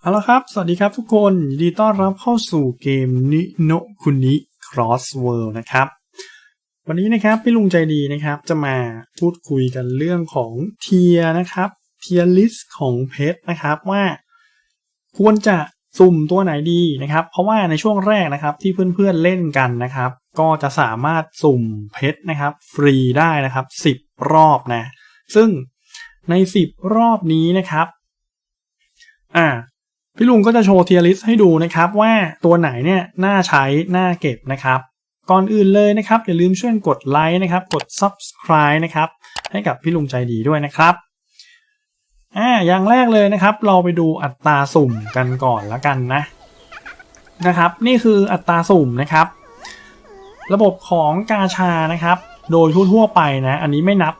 เอาละครับ สวัสดีครับทุกคนยินดีต้อนรับเข้าสู่เกมนิโนคุนิ Cross World นะครับ วันนี้นะครับพี่ลุงใจดีนะครับจะมาพูดคุยกันเรื่องของเทียนะครับเทียลิสของเพชรนะครับว่า ควรจะสุ่มตัวไหนดีนะครับ เพราะว่าในช่วงแรกนะครับที่เพื่อนๆเล่นกันนะครับ ก็จะสามารถสุ่มเพชรนะครับ ฟรีได้นะครับ 10 รอบนะ ซึ่งใน 10 รอบนี้นะครับ อ่า พี่ลุงก็จะโชว์เทียริสให้ดูนะครับว่าตัวไหนเนี่ยน่าใช้น่าเก็บนะครับก่อนอื่นเลยนะครับ อย่าลืมช่วยกดไลค์นะครับ กด subscribe นะครับ ให้กับพี่ลุงใจดีด้วยนะครับอ่าอย่างแรกเลยนะครับ เราไปดูอัตราสุ่มกันก่อนแล้วกันนะนะครับ นี่คืออัตราสุ่มนะครับ ระบบของกาชานะครับ โดยทั่วๆไปนะ อันนี้ไม่นับ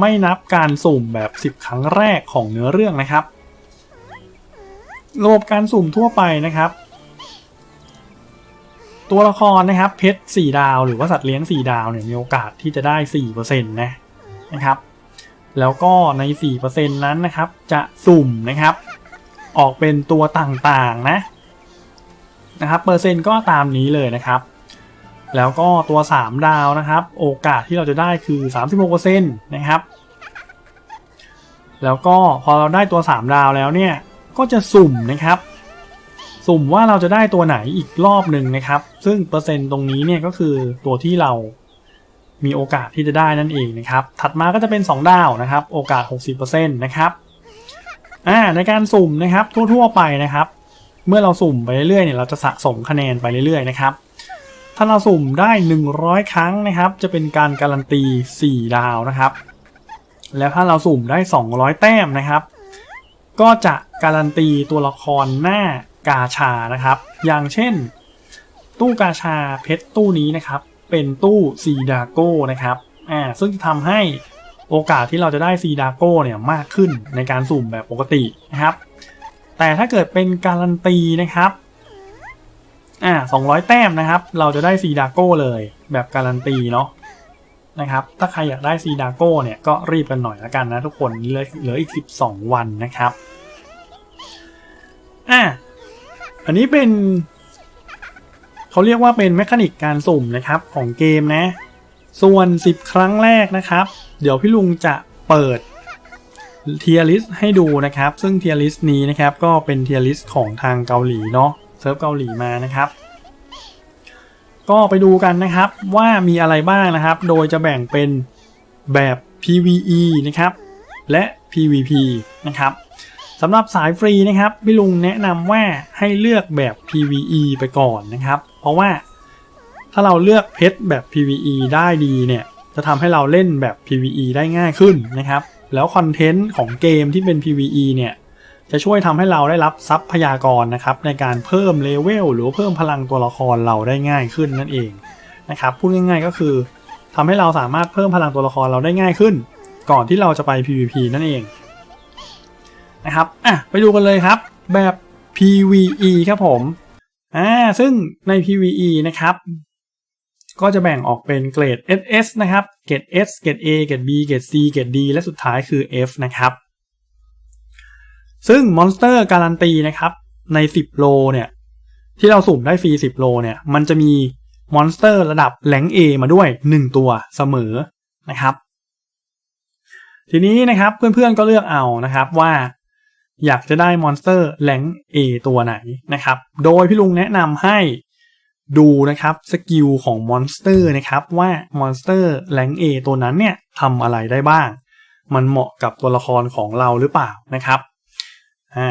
ไม่นับการสุ่มแบบ 10 ครั้งแรกของเนื้อเรื่องนะครับ ระบบการสุ่มทั่วไปนะครับ ตัวละครนะครับเพชรสี่ดาว หรือว่าสัตว์เลี้ยงสี่ดาวเนี่ยมีโอกาสที่จะได้สี่เปอร์เซ็นต์นะนะครับ แล้วก็ในสี่เปอร์เซ็นต์นั้นนะครับ จะสุ่มนะครับ ออกเป็นตัวต่างๆนะนะครับเปอร์เซ็นต์ก็ตามนี้เลยนะครับ แล้วก็ตัว 3 ดาวนะครับ โอกาสที่เราจะได้คือ 36%นะครับ แล้วก็พอเราได้ตัว 3 ดาวแล้วเนี่ย ก็จะสุ่มนะครับ สุ่มว่าเราจะได้ตัวไหนอีกรอบหนึ่งนะครับ ซึ่งเปอร์เซ็นต์ตรงนี้เนี่ยก็คือตัวที่เรามีโอกาสที่จะได้นั่นเองนะครับ ถัดมาก็จะเป็น 2 ดาวนะครับ โอกาส 60%นะครับอ่าในการสุ่มนะครับทั่วๆไปนะครับ เมื่อเราสุ่มไปเรื่อยๆเนี่ยเราจะสะสมคะแนนไปเรื่อยๆนะครับ ถ้าเราสุ่มได้ 100 ครั้งนะครับ จะเป็นการการันตี 4 ดาวนะครับ แล้วถ้าเราสุ่มได้ 200 แต้มนะครับ ก็จะการันตีตัวละครหน้ากาชานะครับ อย่างเช่น ตู้กาชาเพชรตู้นี้นะครับ เป็นตู้ซีดาโก้นะครับอ่าซึ่งจะทำให้โอกาสที่เราจะได้ซีดาโก้เนี่ยมากขึ้นในการสุ่มแบบปกตินะครับ แต่ถ้าเกิดเป็นการันตีนะครับอ่า200 แต้มนะครับ เราจะได้ซีดาโก้เลยแบบการันตีเนาะ นะครับ ถ้าใครอยากได้ซีดาโก้เนี่ยก็รีบกันหน่อยละกันนะทุกคนเหลือเหลืออีก 12 วันนะครับอะอันนี้เป็น เขาเรียกว่าเป็นแมคานิกการสุ่มนะครับของเกมนะ ส่วน 10 ครั้งแรกนะครับ เดี๋ยวพี่ลุงจะเปิดเทียริสให้ดูนะครับ ซึ่งเทียริสนี้นะครับก็เป็นเทียริสของทางเกาหลีเนาะเซิร์ฟเกาหลีมานะครับ ก็ไปดูกันนะครับว่ามีอะไรบ้างนะครับ โดยจะแบ่งเป็นแบบ PVE นะครับและ PVP นะครับสำหรับสายฟรีนะครับพี่ลุงแนะนำว่าให้เลือกแบบ PVE ไปก่อนนะครับ เพราะว่าถ้าเราเลือกเพชรแบบ PVE ได้ดีเนี่ยจะทำให้เราเล่นแบบ PVE ได้ง่ายขึ้นนะครับ แล้วคอนเทนต์ของเกมที่เป็น PVE เนี่ย จะช่วยทำให้เราได้รับทรัพยากรนะครับในการเพิ่มเลเวลหรือเพิ่มพลังตัวละครเราได้ง่ายขึ้นนั่นเองนะครับพูดง่ายๆก็คือทำให้เราสามารถเพิ่มพลังตัวละครเราได้ง่ายขึ้น ก่อนที่เราจะไป PVP นั่นเองนะครับอะไปดูกันเลยครับ แบบ PVE ครับผมอ่าซึ่งใน PVE นะครับ ก็จะแบ่งออกเป็นเกรด SS นะครับ เกรด S เกรด A เกรด B เกรด C เกรด D และสุดท้ายคือ F นะครับ ซึ่งมอนสเตอร์การันตีนะครับใน 10 โลเนี่ยที่เราสุ่มได้ฟรี 10 โลเนี่ยมันจะมีมอนสเตอร์ระดับแหลง A มาด้วย 1 ตัวเสมอนะครับ ทีนี้นะครับเพื่อนๆก็เลือกเอานะครับว่าอยากจะได้มอนสเตอร์แหลง A ตัวไหนนะครับ โดยพี่ลุงแนะนำให้ดูนะครับสกิลของมอนสเตอร์นะครับว่ามอนสเตอร์แหลง A ตัวนั้นเนี่ยทำอะไรได้บ้าง มันเหมาะกับตัวละครของเราหรือเปล่านะครับ อ่า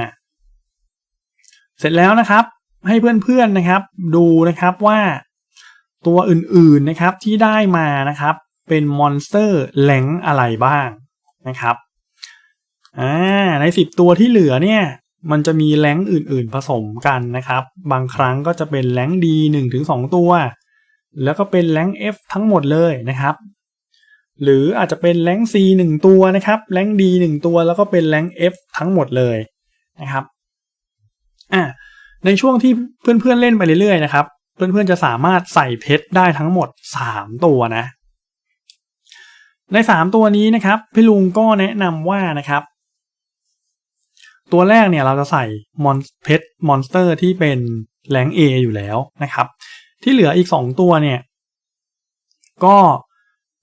เสร็จแล้วนะครับให้เพื่อนๆนะครับ ดูนะครับว่าตัวอื่นๆนะครับที่ได้มานะครับ เป็นมอนสเตอร์แหลงอะไรบ้างนะครับอ่าในสิบตัวที่เหลือเนี่ย มันจะมีแรงอื่นๆผสมกันนะครับ บางครั้งก็จะเป็นแรงดีหนึ่งถึงสองตัว แล้วก็เป็นแรง F ทั้งหมดเลยนะครับ หรืออาจจะเป็นแรง C หนึ่งตัวนะครับแรง D หนึ่งตัวแล้วก็เป็นแรง F ทั้งหมดเลย นะครับอ่าในช่วงที่เพื่อนๆเล่นไปเรื่อยๆนะครับ เพื่อนๆจะสามารถใส่เพชรได้ทั้งหมด 3 ตัวนะ ใน 3 ตัวนี้นะครับ พี่ลุงก็แนะนำว่านะครับ ตัวแรกเนี่ยเราจะใส่มอนเพชรมอนสเตอร์ที่เป็นแรงเออยู่แล้วนะครับ ที่เหลืออีก 2 ตัวเนี่ย ก็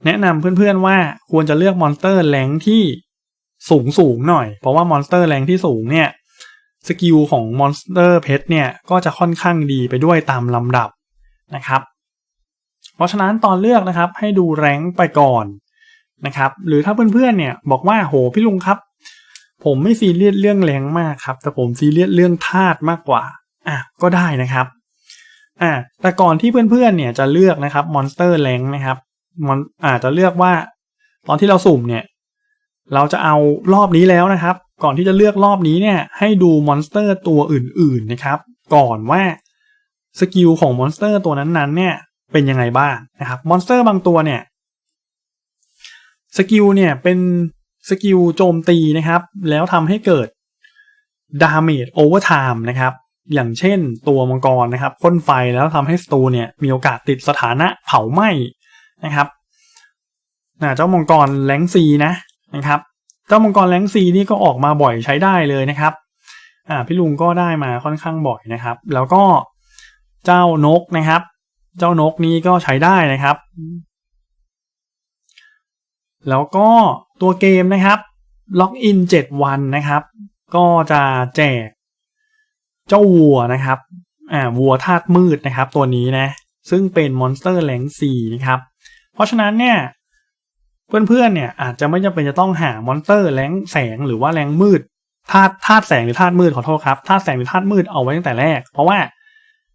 แนะนำเพื่อนๆว่าควรจะเลือกมอนสเตอร์แรงที่สูงสูงหน่อย เพราะว่ามอนสเตอร์แรงที่สูงเนี่ย สกิลของมอนสเตอร์เพชรเนี่ยก็จะค่อนข้างดีไปด้วยตามลำดับนะครับ เพราะฉะนั้นตอนเลือกนะครับให้ดูแรงไปก่อนนะครับ หรือถ้าเพื่อนๆเนี่ยบอกว่าโหพี่ลุงครับ ผมไม่ซีเรียสเรื่องแรงมากครับ แต่ผมซีเรียสเรื่องธาตุมากกว่าอะก็ได้นะครับอ่าแต่ก่อนที่เพื่อนๆเนี่ยจะเลือกนะครับมอนสเตอร์แรงนะครับมอนอาจจะเลือกว่า ตอนที่เราสุ่มเนี่ย เราจะเอารอบนี้แล้วนะครับ ก่อนที่จะเลือกรอบนี้เนี่ยให้ดูมอนสเตอร์ตัวอื่นๆนะครับ ก่อนว่าสกิลของมอนสเตอร์ตัวนั้นๆเนี่ยเป็นยังไงบ้างนะครับมอนสเตอร์บางตัวเนี่ยสกิลเนี่ยเป็นสกิลโจมตีนะครับ แล้วทำให้เกิดดาเมจโอเวอร์ไทม์นะครับ อย่างเช่นตัวมังกรนะครับพ่นไฟแล้วทำให้สตูเนี่ยมีโอกาสติดสถานะเผาไหม้นะครับเจ้ามังกรแรงซีนะนะครับ เจ้ามังกรแรงซีนี่ก็ออกมาบ่อยใช้ได้เลยนะครับอ่าพี่ลุงก็ได้มาค่อนข้างบ่อยนะครับ แล้วก็เจ้านกนะครับ เจ้านกนี้ก็ใช้ได้นะครับ แล้วก็ตัวเกมนะครับล็อกอิน7วันนะครับ ก็จะแจก เจ้าวัวนะครับอ่าวัวธาตุมืดนะครับ ตัวนี้นะ ซึ่งเป็นมอนสเตอร์แรงซีนะครับ เพราะฉะนั้นเนี่ย เพื่อนๆเนี่ยอาจจะไม่จำเป็นจะต้องหามอนสเตอร์แรงแสงหรือว่าแรงมืดธาตุธาตุแสงหรือธาตุมืดขอโทษครับธาตุแสงหรือธาตุมืดเอาไว้ตั้งแต่แรก เพราะว่า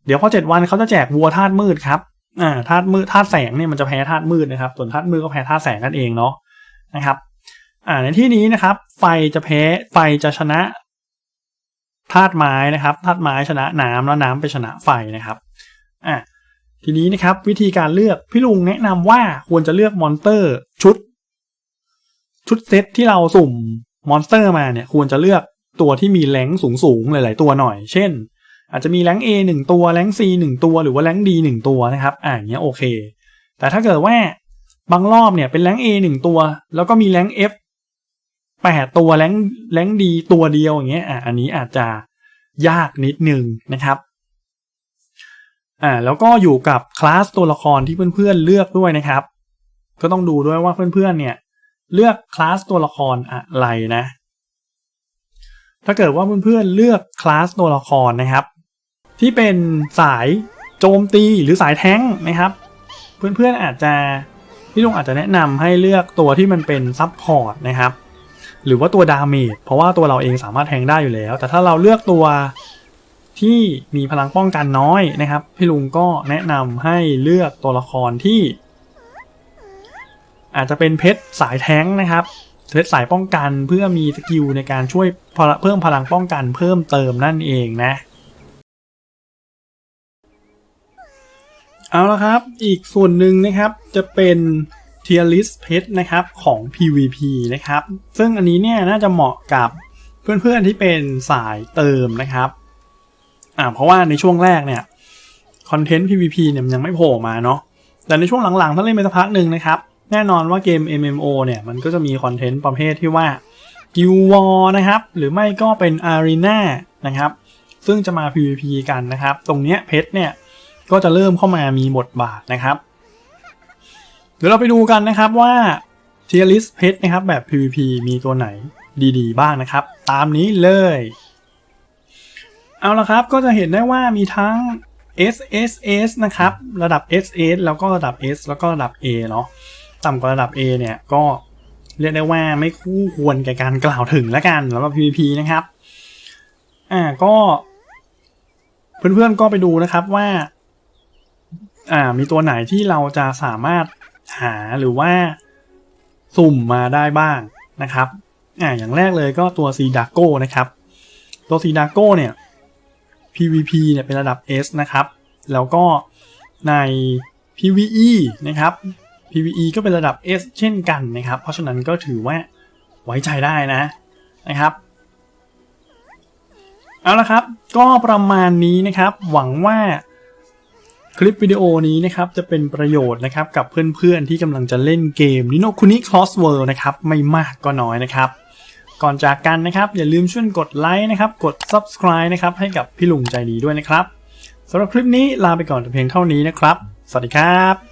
เดี๋ยวพอเจ็ดวันเขาจะแจกวัวธาตุมืดครับอ่าธาตุมืดธาตุแสงเนี่ยมันจะแพ้ธาตุมืดนะครับส่วนธาตุมืดก็แพ้ธาตุแสงนั่นเองเนาะนะครับ อ่าในที่นี้นะครับ ไฟจะแพ้ไฟจะชนะธาตุไม้นะครับธาตุไม้ชนะน้ำแล้วน้ำไปชนะไฟนะครับอ่า ทีนี้นะครับวิธีการเลือกพี่ลุงแนะนำว่าควรจะเลือกมอนเตอร์ชุด ชุดเซตที่เราสุ่มมอนสเตอร์มาเนี่ยควรจะเลือกตัวที่มีแรงสูงสูงหลาย ๆ ตัวหน่อย เช่น อาจจะมีแรง A หนึ่งตัวแรง C หนึ่งตัวหรือว่าแรง D หนึ่งตัวนะครับ อ่าอย่างเงี้ยโอเค แต่ถ้าเกิดว่าบางรอบเนี่ยเป็นแรง A หนึ่งตัว แล้วก็มีแรง F แปดตัวแรงแรงดีตัวเดียวอย่างเงี้ยอะอันนี้อาจจะยากนิดนึงนะครับ อ่าแล้วก็อยู่กับคลาสตัวละครที่เพื่อนๆเลือกด้วยนะครับ ก็ต้องดูด้วยว่าเพื่อนๆเนี่ยเลือกคลาสตัวละครอะไรนะ ถ้าเกิดว่าเพื่อนๆเลือกคลาสตัวละครนะครับ ที่เป็นสายโจมตีหรือสายแท้งนะครับ เพื่อนๆอาจจะพี่ลุงอาจจะแนะนำให้เลือกตัวที่มันเป็นซับพอร์ตนะครับ หรือว่าตัวดาเมจเพราะว่าตัวเราเองสามารถแทงได้อยู่แล้ว แต่ถ้าเราเลือกตัว ที่มีพลังป้องกันน้อยนะครับ พี่ลุงก็แนะนำให้เลือกตัวละครที่ อาจจะเป็นเพชรสายแท้งนะครับเพชรสายป้องกันเพื่อมีสกิลในการช่วยเพิ่มพลังป้องกันเพิ่มเติมนั่นเองนะเอาละครับ อีกส่วนหนึ่งนะครับจะเป็นเทียริสเพชรนะครับของ PVP นะครับ ซึ่งอันนี้เนี่ยน่าจะเหมาะกับเพื่อนๆที่เป็นสายเติมนะครับ อ่าเพราะว่าในช่วงแรกเนี่ยคอนเทนต์ PVP เนี่ยมันยังไม่โผล่มาเนาะแต่ในช่วงหลังๆ ถ้าเล่นไปสักพักหนึ่งนะครับ แน่นอนว่าเกม MMO เนี่ยมันก็จะมีคอนเทนต์ประเภทที่ว่ากิววอนะครับ หรือไม่ก็เป็นอารีนานะครับ ซึ่งจะมา PVP กันนะครับ ตรงเนี้ยเพชรเนี่ยก็จะเริ่มเข้ามามีบทบาทนะครับ เดี๋ยวเราไปดูกันนะครับว่าเทียริสเพชรนะครับแบบ PVP มีตัวไหนดีๆ บ้างนะครับ ตามนี้เลย เอาละครับก็จะเห็นได้ว่ามีทั้ง SSS นะครับ ระดับ SS แล้วก็ระดับ S แล้วก็ระดับ A เนาะต่ำกว่าระดับ A เนี่ยก็เรียกได้ว่าไม่คู่ควรแก่การกล่าวถึงแล้วกันแล้วก็ PVP นะครับอ่าก็ เพื่อนๆก็ไปดูนะครับว่า อ่ามีตัวไหนที่เราจะสามารถหาหรือว่าสุ่มมาได้บ้างนะครับอ่าอย่างแรกเลยก็ตัวซีดาโก้นะครับ ตัวซีดาโก้เนี่ย PVP เนี่ยเป็นระดับ S นะครับ แล้วก็ใน PVE นะครับ PVE ก็เป็นระดับ S เช่นกันนะครับ เพราะฉะนั้นก็ถือว่าไว้ใจได้นะนะครับเอาละครับก็ประมาณนี้นะครับ หวังว่าคลิปวิดีโอนี้นะครับจะเป็นประโยชน์นะครับกับเพื่อนๆที่กำลังจะเล่นเกม Nino Kuni Cross World นะครับไม่มากก็น้อยนะครับ ก่อนจากกันนะครับ อย่าลืมช่วยกดไลค์นะครับ กด subscribe นะครับให้กับพี่ลุงใจดีด้วยนะครับสำหรับคลิปนี้ลาไปก่อนแต่เพียงเท่านี้นะครับ สวัสดีครับ